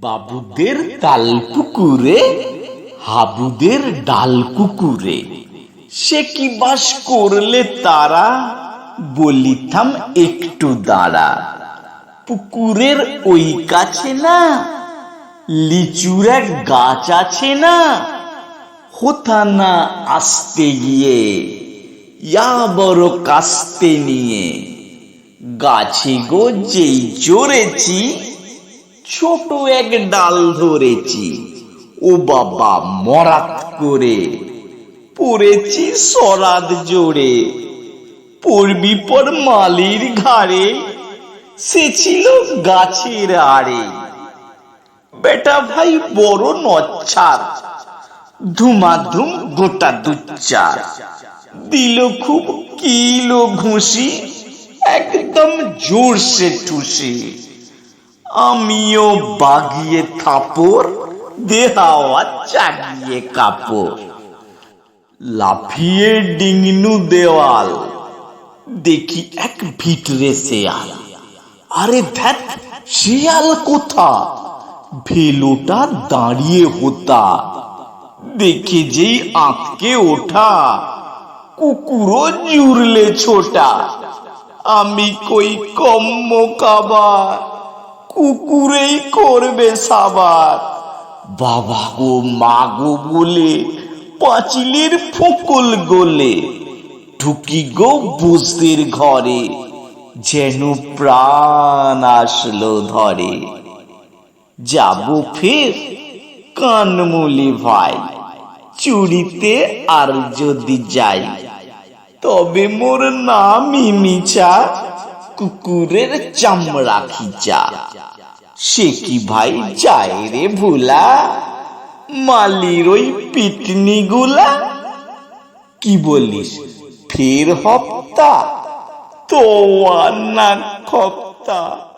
বাবুদের তাল পুকুরে, হাবুদের ডাল কুকুরে। সে কি বাস করলে তারা? বলিতাম একটু দাঁড়া। পুকুরের ওই কাছে না, লিচুর এক গাছ আছে না। হোথা না আসতে গিয়ে, ইয়া বড় কাস্তে নিয়ে। গাছে গো যেই চড়েছি ছোট এক ডাল ধরেছি। ও বাবা মরাত করে পড়েছি সরাদ জোরে। পড়বি পর মালির ঘাড়ে সে ছিল গাছের আড়ে। বেটা ভাই বড় নচ্ছার, ধুমাধুম গোটা দুচ্চার দিল খুব কিলো ঘুষি, একদম জোরসে ঠুসি আমিও বাগিয়ে থাপর দেহাওয়া চাগিয়ে কাপড়। লাফিয়ে ডিংনু দেওয়াল, দেখি এক ভিতরে শেয়াল। আরে ধ্যাত শিয়াল কোথা? ভেলোটা দাঁড়িয়ে হতা। দেখে যেই আঁতকে ওঠা, কুকুরও জুড়লে ছোটা। আমি কই কম্ম কাবার কুকুরেই করবে সাবার। বাবা গো, মা গো বলে, পাঁচিলের ফোকল গোলে, ঢুকি গো বুঝদের ঘরে, যেন প্রাণ আসলো ধরে। যাব ফের কানমুলি ভাই, চুরিতে আর যদি যাই, তবে মোর নামই মিছা কুকুরের চামড়া খিচা। সে কি ভাই যায় রে ভুলা? মালির ওই পিটনি গুলা? কি বলিস? ফের হপ্তা? তো আর না খপ্তা?